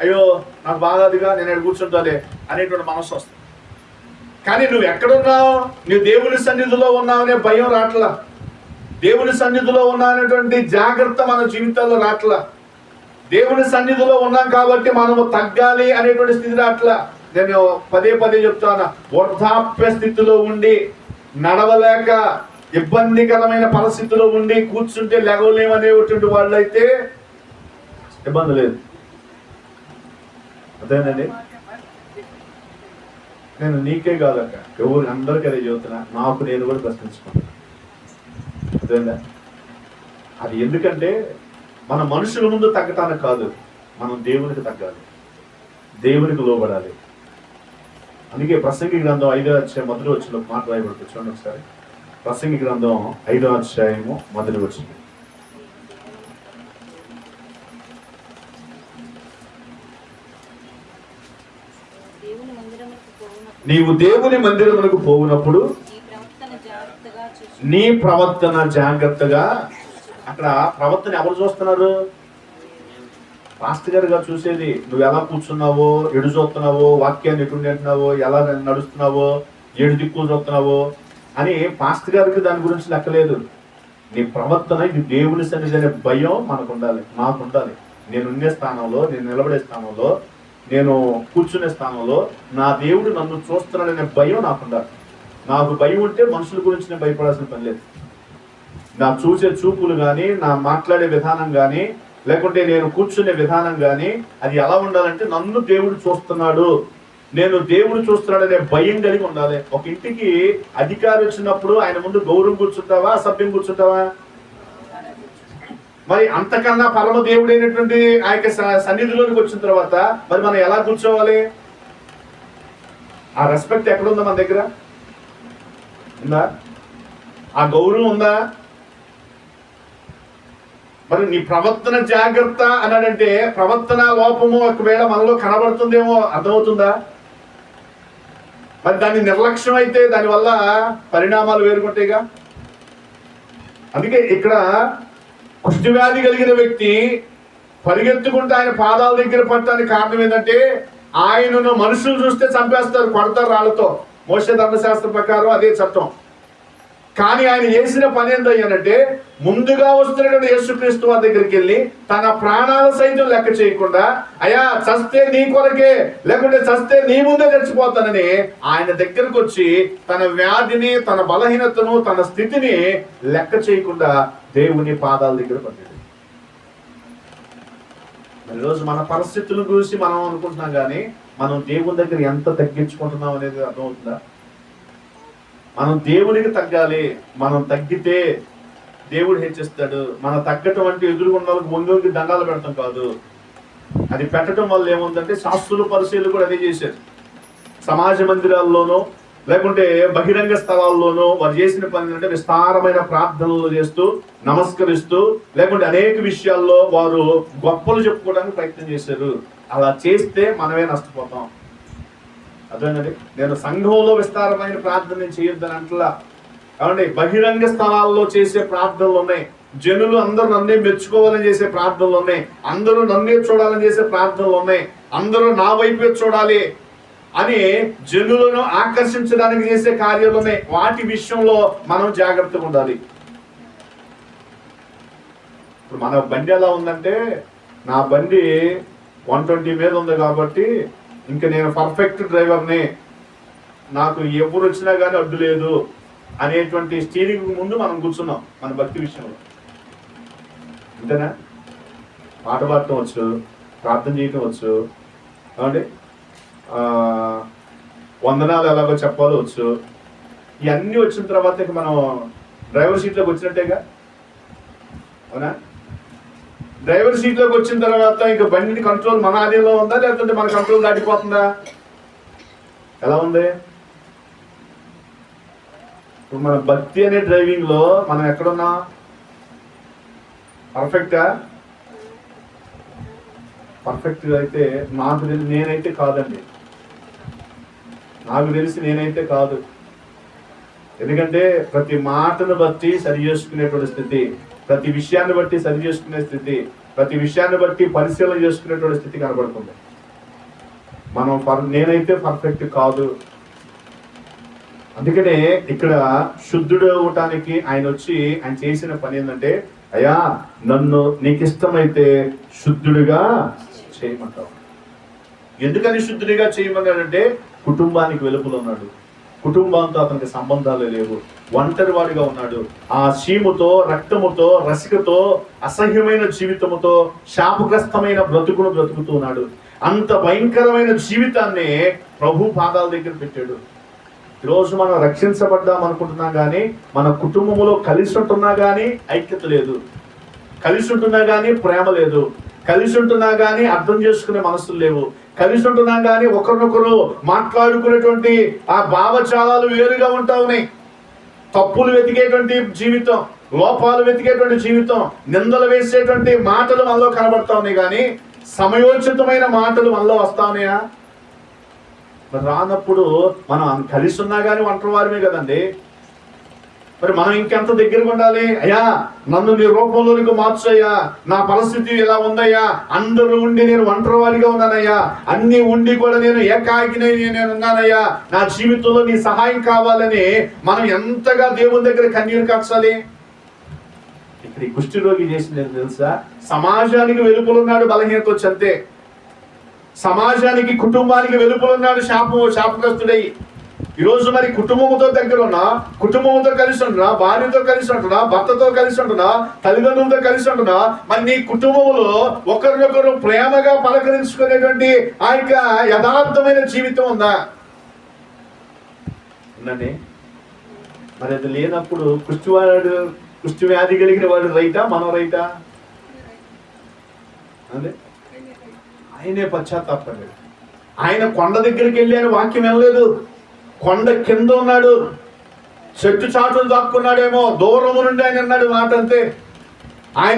అయ్యో నాకు బాగాదిగా నేను ఇక్కడ కూర్చుంటాలే అనేటువంటి మనసు వస్తుంది. కానీ నువ్వు ఎక్కడున్నావు? నువ్వు దేవుని సన్నిధిలో ఉన్నావనే భయం రాట్లా. దేవుని సన్నిధిలో ఉన్నా అనేటువంటి జాగ్రత్త మన జీవితాల్లో రాట్లా. దేవుని సన్నిధిలో ఉన్నాం కాబట్టి మనము తగ్గాలి అనేటువంటి స్థితి రాట్లా. నేను పదే పదే చెప్తాను వృద్ధాప్య స్థితిలో ఉండి నడవలేక ఇబ్బందికరమైన పరిస్థితిలో ఉండి కూర్చుంటే లేవలేమనేటువంటి వాళ్ళైతే ఇబ్బంది లేదు. అదేనండి. నేను నీకే కాదక్క ఎవరు అందరికీ అదే చదువుతున్నా నాకు నేను కూడా ప్రశ్నించుకున్నాను అదేనా అది ఎందుకంటే మన మనుషుల ముందు తగ్గటానికి కాదు మనం దేవునికి తగ్గాలి దేవునికి లోబడాలి. అందుకే ప్రసంగి గ్రంథం ఐదో అధ్యాయం మొదటి వచ్చిన మాట రాయబడుతుంది. చూడండి ఒకసారి. ప్రసంగి గ్రంథం ఐదో అధ్యాయము మొదటి వచ్చింది నీవు దేవుని మందిరమునకు పోవునప్పుడు నీ ప్రవర్తన జాగ్రత్తగా అక్కడ ప్రవర్తన ఎవరు చూస్తున్నారు? పాస్టర్ గారుగా చూసేది నువ్వు ఎలా కూర్చున్నావో ఎడు చూస్తున్నావో వాక్యాన్ని ఎటు వింటున్నావో ఎలా నడుస్తున్నావో ఏడు దిక్కులు చూస్తున్నావో అని పాస్టర్ గారికి దాని గురించి లెక్కలేదు. నీ ప్రవర్తన ఇది దేవుని సన్నిధి అనే భయం మనకు ఉండాలి నాకు ఉండాలి నేను ఉండే స్థానంలో నేను నిలబడే స్థానంలో నేను కూర్చునే స్థానంలో నా దేవుడు నన్ను చూస్తున్నాడనే భయం నాకు ఉండాలి నాకు భయం ఉంటే మనుషుల గురించి నేను భయపడాల్సిన పని లేదు. నా చూసే చూపులు కానీ నా మాట్లాడే విధానం కానీ లేకుంటే నేను కూర్చునే విధానం కానీ అది ఎలా ఉండాలంటే నన్ను దేవుడు చూస్తున్నాడు. నేను దేవుడు చూస్తున్నాడనే భయం కలిగి ఉండాలి. ఒక ఇంటికి అధికారి వచ్చినప్పుడు ఆయన ముందు గౌరవం కూర్చుంటావా అసభ్యం కూర్చుంటావా? మరి అంతకన్నా పరమ దేవుడైనటువంటి ఆ యొక్క స- సన్నిధిలోనికి వచ్చిన తర్వాత మరి మనం ఎలా కూర్చోవాలి? ఆ రెస్పెక్ట్ ఎక్కడుందా మన దగ్గర? ఉందా? ఆ గౌరవం ఉందా? మరి నీ ప్రవర్తన జాగ్రత్త అన్నాడంటే ప్రవర్తన లోపము ఒకవేళ మనలో కనబడుతుందేమో అర్థమవుతుందా? మరి దాన్ని నిర్లక్ష్యం అయితే దానివల్ల పరిణామాలు వేరుకుంటాయిగా? అందుకే ఇక్కడ కుష్ఠవ్యాధి కలిగిన వ్యక్తి పరిగెత్తుకుంటే ఆయన పాదాల దగ్గర పడటానికి కారణం ఏంటంటే ఆయనను మనుషులు చూస్తే చంపేస్తారు కొడతారు రాళ్ళతో. మోసే ధర్మశాస్త్రం ప్రకారం అదే చట్టం. కానీ ఆయన చేసిన పని ఏంటయ్యానంటే ముందుగా వస్తున్నటువంటి యేసుక్రీస్తు వారి దగ్గరికి వెళ్ళి తన ప్రాణాల సైతం లెక్క చేయకుండా అయ్యా చస్తే నీ కొరకే లేకుంటే చస్తే నీ ముందే చచ్చిపోతానని ఆయన దగ్గరకు వచ్చి తన వ్యాధిని తన బలహీనతను తన స్థితిని లెక్క చేయకుండా దేవుని పాదాల దగ్గర పడ్డాడు. మరి ఈరోజు మన పరిస్థితుల గురించి మనం అనుకుంటున్నాం కానీ మనం దేవుని దగ్గర ఎంత తగ్గించుకుంటున్నాం అనేది అర్థమవుతుందా? మనం దేవునికి తగ్గాలి. మనం తగ్గితే దేవుడు హెచ్చిస్తాడు మనం తగ్గటం అంటే ఎదురుగున్న వాళ్ళకి ముందుకి దండాలు పెడతాం కాదు. అది పెట్టడం వల్ల ఏముందంటే శాస్త్రులు పరిశీలు కూడా అదే చేశారు. సమాజ మందిరాల్లోనూ లేకుంటే బహిరంగ స్థలాల్లోనూ వారు చేసిన పని అంటే విస్తారమైన ప్రార్థనలు చేస్తూ నమస్కరిస్తూ లేకుంటే అనేక విషయాల్లో వారు గొప్పలు చెప్పుకోవడానికి ప్రయత్నం చేశారు. అలా చేస్తే మనమే నష్టపోతాం. అదేనండి నేను సంఘంలో విస్తారమైన ప్రార్థన నేను చేయొద్దని అంటలా. కాబట్టి బహిరంగ స్థలాల్లో చేసే ప్రార్థనలు ఉన్నాయి. జనులు అందరూ నన్నే మెచ్చుకోవాలని చేసే ప్రార్థనలు ఉన్నాయి. అందరూ నన్నే చూడాలని చేసే ప్రార్థనలు ఉన్నాయి. అందరూ నా వైపే చూడాలి అని జనులను ఆకర్షించడానికి చేసే కార్యాలు ఉన్నాయి. వాటి విషయంలో మనం జాగ్రత్తగా ఉండాలి. ఇప్పుడు మన బండి ఎలా ఉందంటే నా బండి వన్ ట్వంటీ మీద ఉంది కాబట్టి ఇంకా నేను పర్ఫెక్ట్ డ్రైవర్ని నాకు ఎవరు వచ్చినా కానీ అడ్డు లేదు అనేటువంటి స్టీరింగ్ ముందు మనం కూర్చున్నాం మన భక్తి విషయంలో. అంతేనా? పాట పాడటం వచ్చు ప్రార్థన చేయటం వచ్చు కాబట్టి వందనాలు ఎలాగో చెప్పాలో వచ్చు. ఇవన్నీ వచ్చిన తర్వాత ఇక మనం డ్రైవర్ సీట్లోకి వచ్చినట్టేగా? అవునా? డ్రైవర్ సీట్లోకి వచ్చిన తర్వాత ఇంకా బండిని కంట్రోల్ మన ఆధీనంలో ఉందా? లేకపోతే మన కంట్రోల్ దాటిపోతుందా? ఎలా ఉంది? ఇప్పుడు మన భక్తి అనే డ్రైవింగ్లో మనం ఎక్కడున్నా? పర్ఫెక్టా? పర్ఫెక్ట్ అయితే నాకు తెలిసి నేనైతే కాదండి. నాకు తెలిసి నేనైతే కాదు. ఎందుకంటే ప్రతి మాటను బట్టి సరి చేసుకునేటువంటి స్థితి. ప్రతి విషయాన్ని బట్టి సరి చేసుకునే స్థితి ప్రతి విషయాన్ని బట్టి పరిశీలన చేసుకునేటువంటి స్థితి కనబడుతుంది. మనం పర్- నేనైతే పర్ఫెక్ట్ కాదు. అందుకనే ఇక్కడ శుద్ధుడు అవటానికి ఆయన వచ్చి ఆయన చేసిన పని ఏంటంటే అయ్యా నన్ను నీకు ఇష్టమైతే శుద్ధుడిగా చేయమంటావు. ఎందుకని శుద్ధుడిగా చేయమన్నాడంటే కుటుంబానికి వెలుపులు ఉన్నాడు. కుటుంబంతో అతనికి సంబంధాలు లేవు. ఒంటరి వాడిగా ఉన్నాడు. ఆ సీముతో రక్తముతో రసికతో అసహ్యమైన జీవితముతో శాపగ్రస్తమైన బ్రతుకును బ్రతుకుతూ ఉన్నాడు. అంత భయంకరమైన జీవితాన్ని ప్రభు పాదాల దగ్గర పెట్టాడు. ఈరోజు మనం రక్షించబడ్డాం అనుకుంటున్నా కానీ మన కుటుంబంలో కలిసి ఉంటున్నా కానీ ఐక్యత లేదు. కలిసి ఉంటున్నా కానీ ప్రేమ లేదు. కలిసి ఉంటున్నా కానీ అర్థం చేసుకునే మనసులు లేవు. కలిసి ఉంటున్నా కానీ ఒకరినొకరు మాట్లాడుకునేటువంటి ఆ భావజాలాలు వేరుగా ఉంటా ఉన్నాయి. తప్పులు వెతికేటువంటి జీవితం లోపాలు వెతికేటువంటి జీవితం నిందలు వేసేటువంటి మాటలు మనలో కనబడతా ఉన్నాయి కానీ సమయోచితమైన మాటలు మనలో వస్తా ఉన్నాయా? రానప్పుడు మనం కలిసి ఉన్నా కానీ ఒంటరి వారమే కదండి. మరి మనం ఇంకెంత దగ్గరగా ఉండాలి? అయ్యా నన్ను నీ రూపంలోనికి మార్చయ్యా. నా పరిస్థితి ఎలా ఉందయ్యా? అందరూ ఉండి నేను ఒంటరి వారిగా ఉన్నానయ్యా. అన్ని ఉండి కూడా నేను ఏకాకినై నేను ఉన్నానయ్యా. నా జీవితంలో నీ సహాయం కావాలని మనం ఎంతగా దేవుని దగ్గర కన్నీరు కాచాలి? ఇక్కడ ఈ కుష్టి రోగి చేసింది తెలుసా? సమాజానికి వెలుపులున్నాడు బలహీనత వచ్చి అంతే. సమాజానికి కుటుంబానికి వెలుపులున్నాడు శాపం శాపగ్రస్తుడై. ఈరోజు మరి కుటుంబంతో దగ్గర ఉన్నా కుటుంబంతో కలిసి ఉంటున్నా భార్యతో కలిసి ఉంటున్నా భర్తతో కలిసి ఉంటున్నా తల్లిదండ్రులతో కలిసి ఉంటున్నా మరి నీ కుటుంబంలో ఒకరినొకరు ప్రేమగా పలకరించుకునేటువంటి ఆ యొక్క యథార్థమైన జీవితం ఉందా? ఉందండి. మరి అది లేనప్పుడు కుష్టివాడు కుష్టి వ్యాధి కలిగిన వాడు రైటా మనం రైటా అదే ఆయనే పశ్చాత్తాపడలేదు ఆయన కొండ దగ్గరికి వెళ్ళి వాక్యం వినలేదు. కొండ కింద ఉన్నాడు. చెట్టు చాటులు దాక్కున్నాడేమో. దూరము నుండి ఆయన అన్నాడు మాట అంతే ఆయన